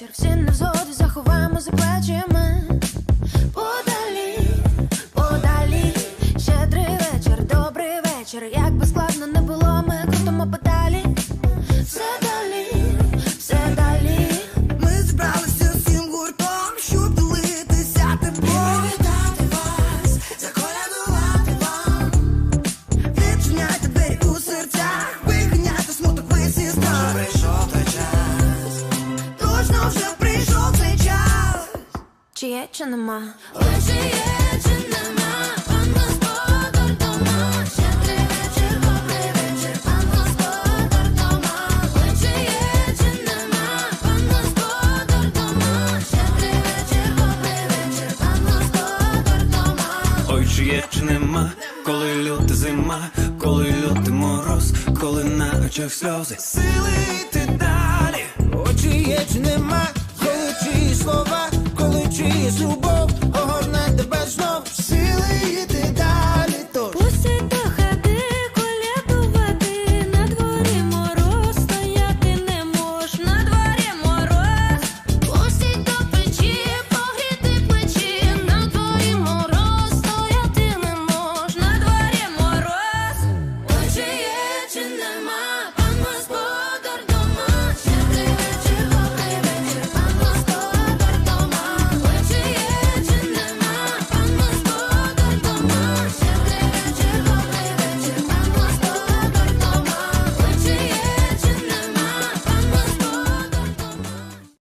вечір, всі невзгоди заховаємо за. Подалі, подалі, щедрий вечір, добрий вечір. Як би складно не було, є, чи нема? Чи є, чи нема, пан господар дома, щедрий вечір, добрий вечір, пан господар дома. Чи є, чи нема, пан господар дома, щедрий вечір, добрий вечір, пан господар дома. Ой, чи є, чи нема, коли люта зима, коли лютий мороз, коли на очах сльози. Сили йти далі. Очі є чи нема, коли чиї